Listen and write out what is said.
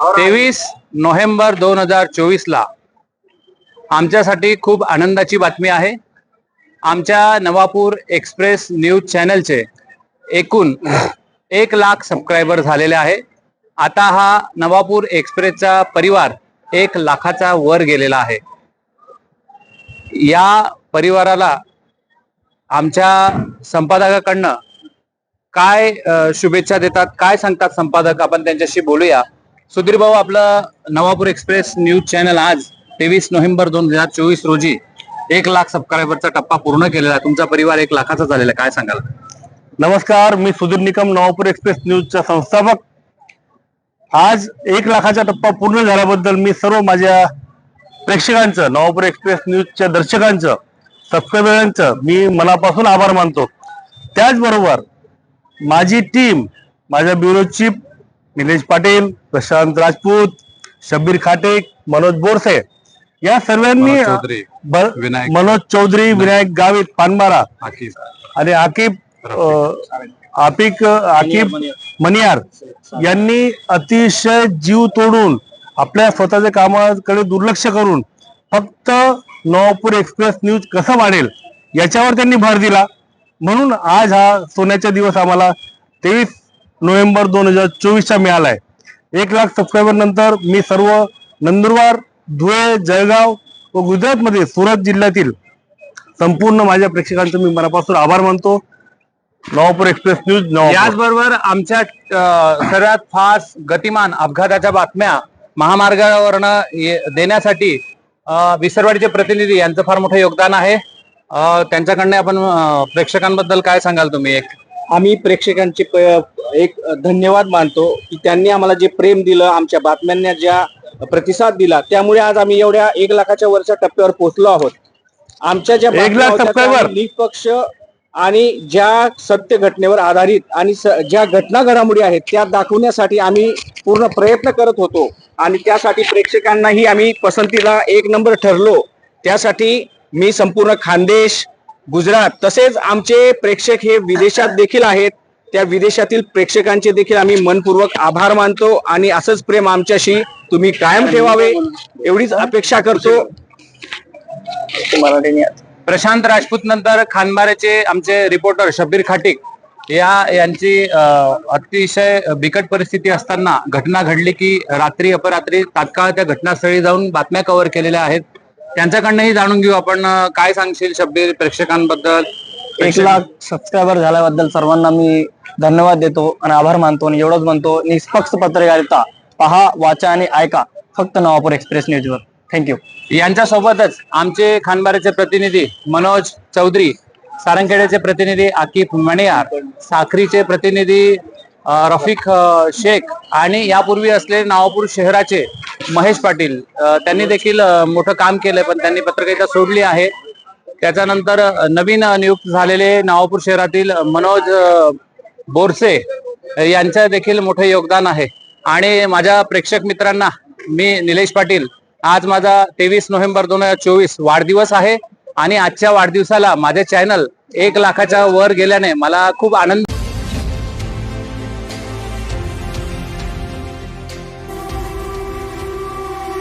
तेवीस नोव्हेंबर दोन हजार चोवीस ला आमच्यासाठी खूप आनंदाची बातमी आहे. आमच्या नवापूर एक्सप्रेस न्यूज चॅनलचे एकूण एक लाख सबस्क्रायबर झालेले आहे. आता हा नवापूर एक्सप्रेसचा परिवार एक लाखाचा वर गेलेला आहे. या परिवाराला आमच्या संपादकाकडनं काय शुभेच्छा देतात? काय सांगतात संपादक? आपण त्यांच्याशी बोलूया. सुधीर भाऊ आपलं नवापूर एक्सप्रेस न्यूज चॅनल आज तेवीस नोव्हेंबर दोन हजार चोवीस रोजी एक लाख सबस्क्रायबरचा टप्पा पूर्ण केलेला आहे. तुमचा परिवार एक लाखाचा झालेला आहे. काय सांगाल? नमस्कार मी सुधीर निकम नवापूर एक्सप्रेस न्यूजचा संस्थापक. आज एक लाखाचा टप्पा पूर्ण झाल्याबद्दल मी सर्व माझ्या प्रेक्षकांचं नवापूर एक्सप्रेस न्यूजच्या दर्शकांचं सबस्क्रायबरांचं मी मनापासून आभार मानतो. त्याचबरोबर माझी टीम माझ्या ब्युरो चीफ निलेश पाटील प्रशांत राजपूत शब्बीर खाटे मनोज बोरसे. या सर्वांनी मनोज चौधरी, विनायक- मनोज चौधरी विनायक गावित पानबारा. आणि आकिब आपिक आकिब मनियार यांनी अतिशय जीव तोडून आपल्या स्वतःच्या कामाकडे दुर्लक्ष करून फक्त नवापूर एक्सप्रेस न्यूज कसं वाढेल याच्यावर त्यांनी भर दिला. म्हणून आज हा सोन्याचा दिवस आम्हाला तेवीस नोव्हेंबर दोन हजार चोवीसचा मिळाला आहे एक लाख सबस्क्रायबर नंतर मी सर्व नंदुरबार धुळे जळगाव व गुजरातमध्ये सुरत जिल्ह्यातील संपूर्ण माझ्या प्रेक्षकांचं मी मनापासून आभार मानतो. नवापूर एक्सप्रेस न्यूज याचबरोबर आमच्या सर्वात फास्ट गतिमान अपघाताच्या बातम्या महामार्गावरनं देण्यासाठी विसरवाडीचे प्रतिनिधी यांचं फार मोठं योगदान आहे. त्यांच्याकडनं आपण प्रेक्षकांबद्दल काय सांगाल तुम्ही एक? आम्ही प्रेक्षकांचे एक धन्यवाद मानतो की त्यांनी आम्हाला जे प्रेम दिलं आमच्या बातम्यांना ज्या प्रतिसाद दिला त्यामुळे आज आम्ही एवढ्या एक लाखाच्या वरच्या टप्प्यावर पोहोचलो आहोत. आमच्या ज्या निष्पक्ष आणि ज्या सत्य घटनेवर आधारित आणि ज्या घटना घडामोडी आहेत त्या दाखवण्यासाठी आम्ही पूर्ण प्रयत्न करत होतो आणि त्यासाठी प्रेक्षकांनाही आम्ही पसंतीला एक नंबर ठरलो. त्यासाठी मी संपूर्ण खानदेश गुजरात तसेच आमचे प्रेक्षक हे विदेशात देखील आहेत. त्या विदेशातील प्रेक्षकांचे देखील आम्ही मनपूर्वक आभार मानतो आणि असंच प्रेम आमच्याशी तुम्ही कायम ठेवावे एवढीच अपेक्षा करतो. प्रशांत राजपूत नंतर खानबाऱ्याचे आमचे रिपोर्टर शब्बीर खाटिक. या यांची अतिशय बिकट परिस्थिती असताना घटना घडली की रात्री अपरात्री तात्काळ त्या घटनास्थळी जाऊन बातम्या कव्हर केलेल्या आहेत. त्यांच्याकडनंही जाणून घेऊ आपण काय सांगशील शब्बीर प्रेक्षकांबद्दल? एक लाख सबस्क्रायबर झाल्याबद्दल सर्वांना मी धन्यवाद देतो आणि आभार मानतो आणि एवढंच म्हणतो निष्पक्ष पत्रकारिता पहा वाचा आणि ऐका फक्त नवापूर एक्सप्रेस न्यूजवर. थँक्यू यांच्या सोबतच आमचे खानबाऱ्याचे प्रतिनिधी मनोज चौधरी सारंगखेड्याचे प्रतिनिधी आकिफ मणियार साखरीचे प्रतिनिधी रफिक शेख आणि यापूर्वी असलेले नावापूर शहराचे महेश पाटील त्यांनी देखील मोठं काम केलंय पण त्यांनी पत्रकारिता सोडली आहे. त्याच्यानंतर नवीन नियुक्त झालेले नावापूर शहरातील मनोज बोरसे यांचं देखील मोठं योगदान आहे. आणि माझ्या प्रेक्षक मित्रांना मी निलेश पाटील आज माझा तेवीस नोव्हेंबर दोन हजार चोवीस वाढदिवस आहे. आणि आजच्या वाढदिवसाला माझे चॅनल एक लाखाच्या वर गेल्याने मला खूप आनंद